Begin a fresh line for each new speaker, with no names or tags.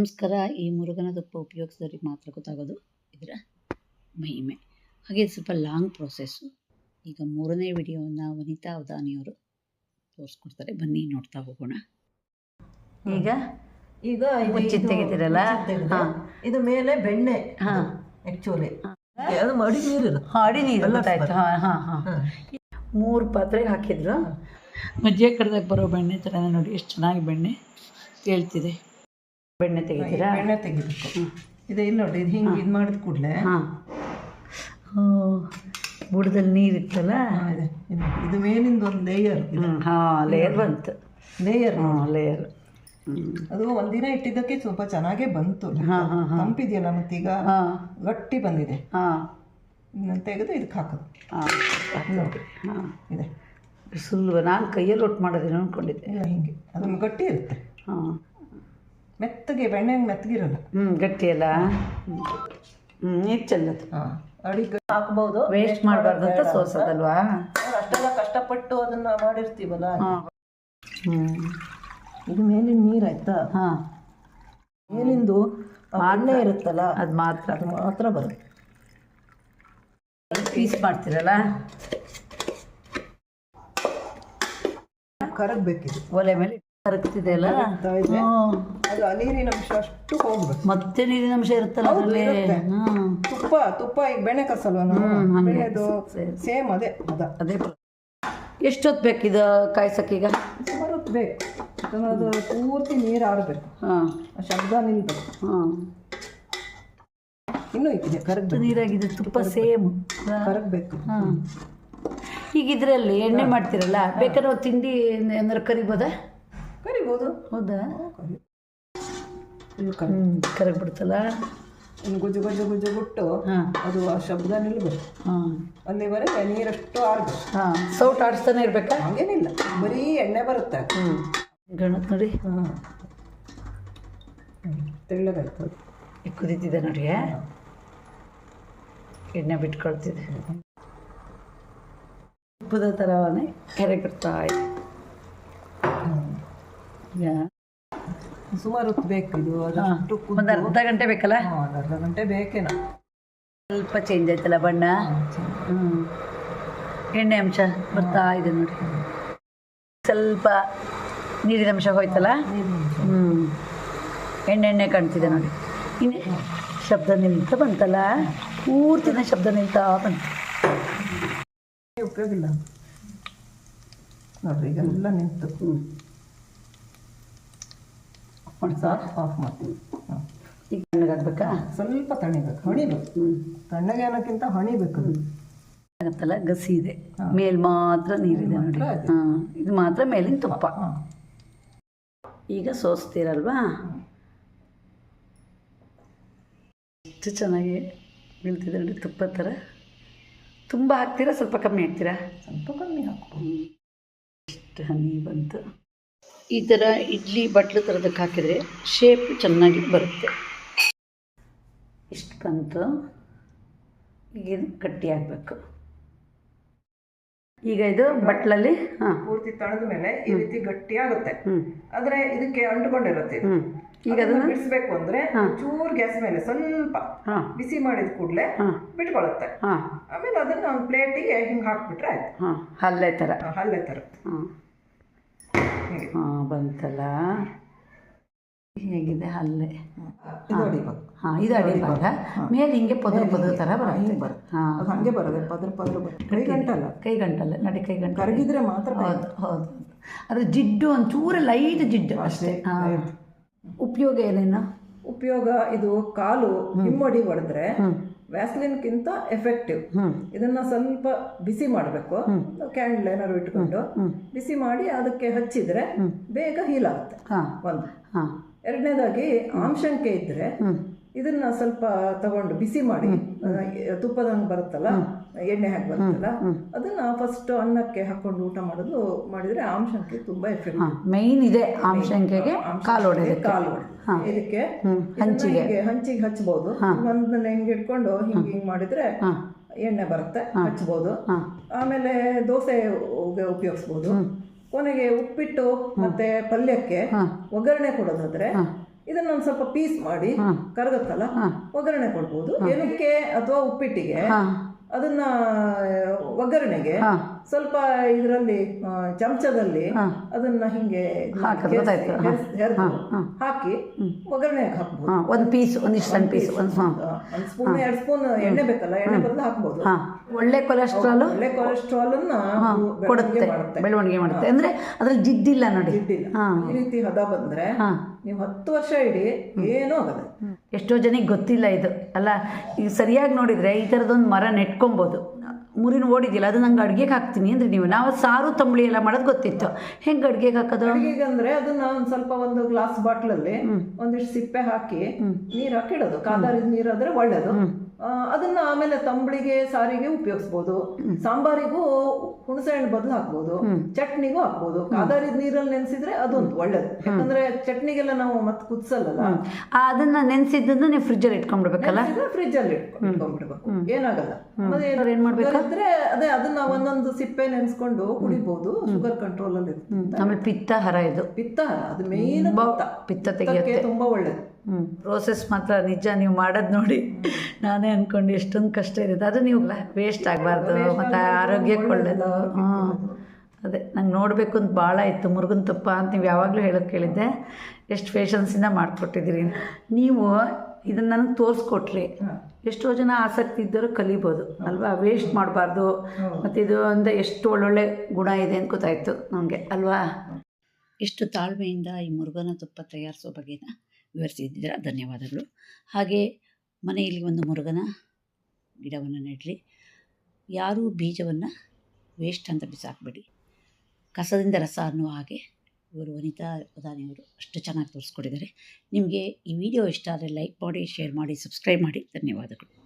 ನಮಸ್ಕಾರ. ಈ ಮುರುಗನ ತುಪ್ಪ ಉಪಯೋಗಿಸಿದವ್ರಿಗೆ ಮಾತ್ರ ಗೊತ್ತಾಗೋದು ಇದರ ಮಹಿಮೆ. ಹಾಗೆ ಇದು ಸ್ವಲ್ಪ ಲಾಂಗ್ ಪ್ರೋಸೆಸ್ಸು ಈಗ ಮೂರನೇ ವಿಡಿಯೋವನ್ನು ವನಿತಾ ಅವಧಾನಿಯವರು ತೋರಿಸ್ಕೊಡ್ತಾರೆ. ಬನ್ನಿ ನೋಡ್ತಾ ಹೋಗೋಣ. ಈಗ?
ಈಗ
ತೆಗಿತೀರಲ್ಲ? ಹಾ.
ಇದು ಮೇಲೆ ಬೆಣ್ಣೆ
ಹಾ.
ಆಕ್ಚುಲಿ ಅದು ಮಡಿ ನೀರು
ಹಾಡಿ ನೀರು
ಎಲ್ಲ
ಗೊತ್ತಾಯ್ತು. ಹಾಂ ಹಾಂ ಹಾಂ. ಮೂರು ಪಾತ್ರೆಗೆ ಹಾಕಿದ್ರು? ಮಜ್ಜಿಗೆ ಕಡ್ದಾಗ ಬರೋ ಬೆಣ್ಣೆ ಥರನೇ ನೋಡಿ ಎಷ್ಟು ಚೆನ್ನಾಗಿ ಬೆಣ್ಣೆ ತೇಳ್ತಿದೆ ಬೆಣ್ಣೆ ತೆಗಿತೀರಾ?
ಬೆಣ್ಣೆ ತೆಗಿಬೇಕು. ಇದೆ ಇಲ್ಲಿ ನೋಡಿ ಇದು ಹಿಂಗೆ ಇದು ಮಾಡಿದ ಕೂಡಲೇ.
ಹಾಂ. ಬುಡದಲ್ಲಿ ನೀರಿತ್ತಲ್ಲ
ಇದು. ಮೇಲಿಂದ ಒಂದು ಲೇಯರ್
ಹಾಂ ಲೇಯರ್ ಬಂತು.
ಲೇಯರ್
ಹಾಂ ಲೇಯರ್
ಅದು ಒಂದಿನ ಇಟ್ಟಿದ್ದಕ್ಕೆ ಸ್ವಲ್ಪ ಚೆನ್ನಾಗೇ ಬಂತು. ತಂಪಿದೆಯಲ್ಲ ಮತ್ತೀಗ ಗಟ್ಟಿ ಬಂದಿದೆ. ತೆಗೆದು ಇದಕ್ಕೆ ಹಾಕೋದು.
ಹಾಂ
ನೋಡಿ.
ಹಾಂ.
ಇದೆ.
ಸುಲಭ ನಾನು ಕೈಯಲ್ಲಿ ಒಟ್ಟು ಮಾಡೋದೇನೋ ಅಂದ್ಕೊಂಡಿದ್ದೆ
ಹಿಂಗೆ. ಅದನ್ನು ಗಟ್ಟಿ ಇರುತ್ತೆ.
ಹಾಂ.
ಮೆತ್ತಗೆ ಬೆಣ್ಣೆ ಮೆತ್ತಗಿರಲ್ಲ
ಹ್ಞೂ ಗಟ್ಟಿ ಅಲ್ಲ? ಹ್ಞೂ ನೀರು ಚೆಲ್ಲದು
ಹಾಂ ಅಡಿಗೆ ಹಾಕ್ಬೋದು.
ವೇಸ್ಟ್ ಮಾಡಬಾರ್ದು ಅಂತ ಸೋಸೋದಲ್ವಾ?
ಅಷ್ಟೆಲ್ಲ ಕಷ್ಟಪಟ್ಟು ಅದನ್ನ ಮಾಡಿರ್ತೀವಲ್ಲ?
ಹ್ಮ್. ಹ್ಞೂ
ಇದು ಮೇಲಿನ ನೀರು ಆಯ್ತಾ?
ಹಾಂ.
ಮೇಲಿಂದು ಎಣ್ಣೆ ಇರುತ್ತಲ್ಲ?
ಅದು ಮಾತ್ರ.
ಅದು ಮಾತ್ರ ಬರುತ್ತೆ.
ಪೀಸ್ ಮಾಡ್ತೀರಲ್ಲ?
ಕರಗಬೇಕಿದೆ.
ಒಲೆ ಮೇಲೆ ಕರಗ್ತಿದೆ ಅಲ್ಲ
ಅದು ಆ ನೀರಿನ ಅಂಶ ಅಷ್ಟು ಹೋಗ್ಬೇಕು
ಮತ್ತೆ ನೀರಿನ ಅಂಶ ಇರುತ್ತಲ್ಲ ಅದರಲ್ಲಿ?
ತುಪ್ಪ ತುಪ್ಪ ಈಗ ಬೆಣ್ಣೆ ಕಸಲ್ವ ನಾವು?
ಹಂಗೆ.
ಬೆಣ್ಣೆದು ಸೇಮ್ ಅದೇ ಅದ
ಅದೇ ಪ್ರ- ಎಷ್ಟೊತ್ತು ಬೇಕಿದು ಕಾಯ್ಸಕ್ಕೀಗ
ಸುಮಾರು ಹೊತ್ತು ಬೇಕು. ಯಾಕಂದ್ರೆ ಅದು ಪೂರ್ತಿ ನೀರು ಆರಬೇಕು.
ಹಾಂ.
ಆ ಶಬ್ದ ನಿಂತು
ಹಾಂ.
ಇನ್ನೂ ಇದೆ ಕರಗ್ಬೇಕು.
ನೀರಾಗಿದೆ ತುಪ್ಪ ಸೇಮ್.
ಕರಗಬೇಕು.
ಹಾಂ. ಈಗ ಇದರಲ್ಲಿ ಎಣ್ಣೆ ಮಾಡ್ತಿರಲ್ಲ ಬೇಕಾದ್ರೆ ಒಂದು ತಿಂಡಿ ಏನಾದ್ರು ಕರಿಬೋದಾ?
ಕರಿಬೋದು.
ಹೌದಾ?
ಫುಲ್ ಕರಿ.
ಕರಗ್ಬಿಡ್ತಲ್ಲ
ಇನ್ನು ಗುಜ್ಜು ಗುಜ್ಜು ಗುಜ್ಜು ಬಿಟ್ಟು ಅದು ಆ ಶಬ್ದ ನಿಲ್ಬೇಕು.
ಹಾಂ.
ಅಲ್ಲಿವರೆಗೆ ನೀರಷ್ಟು ಆರ್ಬೇಕು.
ಹಾಂ. ಸೌಟ್ ಆಡಿಸ್ತಾನೆ ಇರಬೇಕಾ?
ಹಂಗೇನಿಲ್ಲ. ಬರೀ ಎಣ್ಣೆ ಬರುತ್ತೆ.
ಹ್ಞೂ ಗಣತ್ ನೋಡಿ.
ಹಾಂ. ತೆಳ್ಳಗಾಯ್ತು
ಈಗ ಕುದೀತಿದೆ ನೋಡಿ ಎಣ್ಣೆ ಬಿಟ್ಕೊಳ್ತಿದೆ. ಉಪ್ಪದ ಥರನೇ ಕೆರೆಗಿರ್ತಾ ಇದೆ.
ಸುಮಾರು ಹೊತ್ತು ಬೇಕು ಇದು ಅದಷ್ಟು
ಒಂದು ಅರ್ಧ ಗಂಟೆ ಬೇಕಲ್ಲ?
ಹಾಂ ಒಂದು ಅರ್ಧ ಗಂಟೆ ಬೇಕೇನೋ.
ಸ್ವಲ್ಪ ಚೇಂಜ್ ಆಯ್ತಲ್ಲ ಬಣ್ಣ? ಎಣ್ಣೆ ಅಂಶ ಬರ್ತಾ ಇದೆ ನೋಡಿ. ಸ್ವಲ್ಪ ನೀರಿನ ಅಂಶ ಹೋಯ್ತಲ್ಲ? ಹ್ಮ್. ಎಣ್ಣೆ ಎಣ್ಣೆ ಕಾಣ್ತಿದೆ ನೋಡಿ. ಇನ್ನು ಶಬ್ದ ನಿಂತ ಬಂತಲ್ಲ? ಪೂರ್ತಿನ ಶಬ್ದ ನಿಲ್ತಾ ಬಂತು.
ಉಪಯೋಗ ಇಲ್ಲ. ನೋಡ್ರಿ ನಿಂತು. ನಿಂತು
ಸಾರು
ಆಫ್ ಮಾಡ್ತೀವಿ ಹಾಂ
ಈಗ ತಣ್ಣಗಾಗಬೇಕಾ?
ಸ್ವಲ್ಪ ತಣಿಬೇಕು ಹಣಿಬೇಕು.
ಹ್ಞೂ
ತಣ್ಣಗೆ ಅನ್ನೋಕ್ಕಿಂತ ಹಣಿಬೇಕು
ಆಗತ್ತಲ್ಲ? ಗಸಿ ಇದೆ. ಮೇಲ್ ಮಾತ್ರ ನೀರಿದೆ ನೋಡಿ. ಹಾಂ. ಇದು ಮಾತ್ರ ಮೇಲಿನ ತುಪ್ಪ. ಈಗ ಸೋಸ್ತೀರಲ್ವಾ? ಎಷ್ಟು ಚೆನ್ನಾಗಿ ಬೀಳ್ತಿದೆ ನೋಡಿ ತುಪ್ಪ ಥರ. ತುಂಬ ಹಾಕ್ತೀರಾ? ಸ್ವಲ್ಪ ಕಮ್ಮಿ ಹಾಕ್ತೀರಾ?
ಸ್ವಲ್ಪ ಕಮ್ಮಿ ಹಾಕು
ಎಷ್ಟು ಹನಿ ಬಂತು. ಈ ಥರ ಇಡ್ಲಿ ಬಟ್ಲು ಥರದಕ್ಕೆ ಹಾಕಿದರೆ ಶೇಪ್ ಚೆನ್ನಾಗಿ ಬರುತ್ತೆ. ಇಷ್ಟು ಬಂತು. ಈಗ ಇದು ಗಟ್ಟಿ ಆಗಬೇಕು ಈಗ ಇದು ಬಟ್ಲಲ್ಲಿ ಹಾಂ.
ಪೂರ್ತಿ ತಣದ ಮೇಲೆ ಈ ರೀತಿ ಗಟ್ಟಿ ಆಗುತ್ತೆ.
ಹ್ಞೂ
ಆದ್ರೆ ಇದಕ್ಕೆ ಅಂಟ್ಕೊಂಡಿರುತ್ತೆ
ಈಗ
ಅದನ್ನ ಬಿಡಿಸ್ಬೇಕು ಅಂದ್ರೆ ಚೂರ್ ಗ್ಯಾಸ್ ಮೇಲೆ ಸ್ವಲ್ಪ
ಹಾಂ.
ಬಿಸಿ ಮಾಡಿದ ಕೂಡಲೇ
ಹಾಂ.
ಬಿಟ್ಕೊಳ್ಳುತ್ತೆ
ಹಾಂ.
ಆಮೇಲೆ ಅದನ್ನ ಒಂದು ಪ್ಲೇಟಿಗೆ ಹಿಂಗೆ ಹಾಕ್ಬಿಟ್ರೆ ಆಯ್ತು.
ಹಾಂ. ಹಲ್ಲೆ ಥರ.
ಆ, ಹಲ್ಲೆ ತರ
ಹಾಂ ಬಂತಲ್ಲ. ಹೇಗಿದೆ
ಅಲ್ಲೇ
ಹಾಂ. ಇದು ಅಡಿ ಭಾಗ ಮೇಲೆ ಹಿಂಗೆ ಪದ್ರ ಪದ್ರ ತರ ಬರುತ್ತೆ.
ಹಿಂಗೆ ಬರುತ್ತೆ.
ಹಾಂ.
ಹಂಗೆ ಬರೋದೆ ಪದ್ರ ಪದ್ರ ಬರುತ್ತೆ. ಕೈ ಗಂಟಲ್ಲ?
ಕೈ ಗಂಟಲ್ಲ. ನಡಿ ಕೈ ಗಂಟೆ
ಕರಗಿದ್ರೆ ಮಾತ್ರ
ಹೌದು ಹೌದು. ಅದು ಜಿಡ್ಡು ಒಂಚೂರ ಲೈಟ್ ಜಿಡ್ಡು ಅಷ್ಟೇ. ಹಾಂ. ಉಪಯೋಗ ಏನೇನು?
ಉಪಯೋಗ ಇದು ಕಾಲು ಹಿಮ್ಮಡಿ ಹೊಡೆದ್ರೆ ವ್ಯಾಸ್ಲಿನ್ಗಿಂತ ಎಫೆಕ್ಟಿವ್ ಇದನ್ನ ಸ್ವಲ್ಪ ಬಿಸಿ ಮಾಡಬೇಕು. ಕ್ಯಾಂಡಲ್ ಏನಾದ್ರು ಇಟ್ಕೊಂಡು ಬಿಸಿ ಮಾಡಿ ಅದಕ್ಕೆ ಹಚ್ಚಿದ್ರೆ ಬೇಗ ಹೀಲ್ ಆಗುತ್ತೆ.
ಹಾಂ.
ಒಂದು. ಎರಡನೇದಾಗಿ ಆಮ್ಶಂಕೆ ಇದ್ರೆ ಇದನ್ನ ಸ್ವಲ್ಪ ತಗೊಂಡು ಬಿಸಿ ಮಾಡಿ ತುಪ್ಪದಂಗೆ ಬರುತ್ತಲ್ಲ ಎಣ್ಣೆ ಹಾಕಿ ಬರುತ್ತಲ್ಲ ಅದನ್ನ ಫಸ್ಟ್ ಅನ್ನಕ್ಕೆ ಹಾಕೊಂಡು ಊಟ ಮಾಡೋದು ಮಾಡಿದ್ರೆ ಆಂಶಂಕೆ ತುಂಬಾ ಎಫೆಕ್ಟ್
ಮೈನ್ ಇದೆ ಆಮ್ಶಂಕೆಗೆ ಕಾಲು
ಕಾಲು ಇದಕ್ಕೆ ಹಂಚಿಗೆ. ಹಂಚಿಗೆ ಹಚ್ಬೋದು. ಒಂದನ್ನ ಹಿಂಗೆ ಇಟ್ಕೊಂಡು ಹಿಂಗೆ ಹಿಂಗೆ ಮಾಡಿದ್ರೆ ಎಣ್ಣೆ ಬರುತ್ತೆ ಹಚ್ಬೋದು. ಆಮೇಲೆ ದೋಸೆ ಉಪಯೋಗಿಸ್ಬೋದು. ಕೊನೆಗೆ ಉಪ್ಪಿಟ್ಟು ಮತ್ತೆ ಪಲ್ಯಕ್ಕೆ ಒಗ್ಗರಣೆ ಕೊಡೋದಾದ್ರೆ ಇದನ್ನ ಒಂದು ಸ್ವಲ್ಪ ಪೀಸ್ ಮಾಡಿ ಕರಗುತ್ತಲ್ಲ ಒಗ್ಗರಣೆ ಕೊಡ್ಬೋದು. ಏನಕ್ಕೆ ಅಥವಾ ಉಪ್ಪಿಟ್ಟಿಗೆ ಅದನ್ನ ಒಗ್ಗರಣೆಗೆ ಸ್ವಲ್ಪ ಇದರಲ್ಲಿ ಚಮಚದಲ್ಲಿ ಅದನ್ನ ಹಿಂಗೆ. ಹೆರ್ದು ಹಾಕಿ ಒಗ್ಗರಣೆ ಹಾಕ್ಬೋದು.
ಒಂದು ಪೀಸ್ ಒಂದಿಷ್ಟು ಸಣ್ಣ ಪೀಸ್ ಒಂದು
ಒಂದು ಸ್ಪೂನ್ ಎರಡು ಸ್ಪೂನ್ ಎಣ್ಣೆ ಬೇಕಲ್ಲ ಎಣ್ಣೆ ಬದಲು ಹಾಕ್ಬೋದು.
ಒಳ್ಳೆ ಕೊಲೆಸ್ಟ್ರಾಲ್
ಒಳ್ಳೆ ಕೊಲೆಸ್ಟ್ರಾಲ್ ಅನ್ನ
ಕೊಡುತ್ತೆ.
ಬೆಳವಣಿಗೆ ಮಾಡುತ್ತೆ.
ಅಂದ್ರೆ ಅದ್ರಲ್ಲಿ ಜಿಡ್ಡಿಲ್ಲ ನೋಡಿ.
ಈ ರೀತಿ ಹದ ಬಂದ್ರೆ ನೀವು ಹತ್ತು ವರ್ಷ ಇಡಿ ಏನೂ ಆಗಲ್ಲ.
ಎಷ್ಟೋ ಜನಕ್ಕೆ ಗೊತ್ತಿಲ್ಲ ಇದು. ಅಲ್ಲ ಈಗ ಸರಿಯಾಗಿ ನೋಡಿದರೆ ಈ ಥರದೊಂದು ಮರ ನೆಟ್ಕೊಬೋದು. ಮುರಿನ ಓಡಿದಿಲ್ಲ ಅದು ನಂಗೆ ಅಡುಗೆಗೆ ಹಾಕ್ತೀನಿ ಅಂದರೆ ನೀವು. ನಾವು ಸಾರು ತಂಬಳಿ ಎಲ್ಲ ಮಾಡೋದು ಗೊತ್ತಿತ್ತು. ಹೆಂಗೆ ಅಡುಗೆಗೆ ಹಾಕೋದು?
ಅಡುಗೆಗಂದ್ರೆ ಅಂದ್ರೆ ಅದನ್ನ ಒಂದು ಸ್ವಲ್ಪ ಒಂದು ಗ್ಲಾಸ್ ಬಾಟ್ಲಲ್ಲಿ ಒಂದಿಷ್ಟು ಸಿಪ್ಪೆ ಹಾಕಿ ನೀರು ಹಾಕಿಡೋದು ಕಾದಾರಿದ ನೀರಾದ್ರೆ ಒಳ್ಳೇದು. ಆ, ಅದನ್ನ ಆಮೇಲೆ ತಂಬಳಿಗೆ ಸಾರಿಗೆ ಉಪಯೋಗಿಸ್ಬೋದು. ಸಾಂಬಾರಿಗೂ ಹುಣಸೆ ಹಣ್ಣು ಬದಲು ಹಾಕ್ಬೋದು. ಚಟ್ನಿಗೂ ಹಾಕ್ಬೋದು. ಕಾದಾರಿದ ನೀರಲ್ಲಿ ನೆನೆಸಿದ್ರೆ ಅದೊಂದು ಒಳ್ಳೇದು. ಯಾಕಂದ್ರೆ ಚಟ್ನಿಗೆಲ್ಲ ನಾವು ಮತ್ತೆ ಕುದಿಸಲ್ಲ
ಅದನ್ನ ನೆನೆಸಿದ್ದನ್ನು ನೀವು ಫ್ರಿಜ್ಜಲ್ಲಿ ಇಟ್ಕೊಂಡ್ಬಿಡ್ಬೇಕಲ್ಲ?
ಫ್ರಿಜ್ ಅಲ್ಲಿ ಇಟ್ಕೊಂಡ್ಬಿಡ್ಬೇಕು. ಏನಾಗಲ್ಲ.
ಅದೇ ಏನು
ಅದೇ ಅದನ್ನ ಒಂದೊಂದು ಸಿಪ್ಪೆ ನೆನೆಸ್ಕೊಂಡು ಕುಡಿಬಹುದು ಶುಗರ್ ಕಂಟ್ರೋಲ್ ಅಲ್ಲಿ
ಆಮೇಲೆ ಪಿತ್ತ ಹರ ಇದು.
ಪಿತ್ತ ಅದು ಮೇನ್ ಪಿತ್ತ.
ತೆಗಿಯುತ್ತೆ.
ತುಂಬಾ ಒಳ್ಳೇದು.
ಪ್ರೋಸೆಸ್ ಮಾತ್ರ ನಿಜ ನೀವು ಮಾಡೋದು ನೋಡಿ. ನಾನೇ ಅಂದ್ಕೊಂಡು ಎಷ್ಟೊಂದು ಕಷ್ಟ ಇರುತ್ತೆ. ಅದು ನೀವು ವೇಸ್ಟ್ ಆಗಬಾರ್ದು ಮತ್ತು ಆರೋಗ್ಯಕ್ಕೆ ಒಳ್ಳೆಯದು ಹ್ಞೂ ಅದೇ ನಂಗೆ ನೋಡಬೇಕು ಅಂತ ಭಾಳ ಇತ್ತು ಮುರುಗನ್ ತುಪ್ಪ ಅಂತ ನೀವು ಯಾವಾಗಲೂ ಹೇಳೋಕೆ ಕೇಳಿದ್ದೆ. ಎಷ್ಟು ಪೇಷನ್ಸಿಂದ ಮಾಡಿಕೊಟ್ಟಿದ್ದೀರಿ ನೀವು ಇದನ್ನು ನನಗೆ ತೋರಿಸ್ಕೊಟ್ರಿ. ಎಷ್ಟೋ ಜನ ಆಸಕ್ತಿ ಇದ್ದರೂ ಕಲಿಬೋದು. ಅಲ್ವಾ? ವೇಸ್ಟ್ ಮಾಡಬಾರ್ದು. ಮತ್ತು ಇದು ಅಂದರೆ ಎಷ್ಟು ಒಳ್ಳೊಳ್ಳೆ ಗುಣ ಇದೆ ಅಂತ ಗೊತ್ತಾಯಿತು ನಮಗೆ. ಅಲ್ವಾ? ಇಷ್ಟು ತಾಳ್ಮೆಯಿಂದ ಈ ಮುರುಗನ ತುಪ್ಪ ತಯಾರಿಸೋ ಬಗೆನ ವಿವರಿಸಿದ್ದೀರಾ? ಧನ್ಯವಾದಗಳು. ಹಾಗೆ ಮನೆಯಲ್ಲಿ ಒಂದು ಮುರುಗನ ಗಿಡವನ್ನು ನೆಡ್ರಿ. ಯಾರೂ ಬೀಜವನ್ನು ವೇಸ್ಟ್ ಅಂತ ಬಿಸಾಕಬೇಡಿ. ಕಸದಿಂದ ರಸ ಅನ್ನುವ ಹಾಗೆ ಇವರು ವನಿತಾ ಪ್ರಧಾನಿಯವರು ಅಷ್ಟು ಚೆನ್ನಾಗಿ ತೋರಿಸ್ಕೊಟ್ಟಿದ್ದಾರೆ. ನಿಮಗೆ ಈ ವಿಡಿಯೋ ಇಷ್ಟ ಆದರೆ ಲೈಕ್ ಮಾಡಿ ಶೇರ್ ಮಾಡಿ ಸಬ್ಸ್ಕ್ರೈಬ್ ಮಾಡಿ. ಧನ್ಯವಾದಗಳು.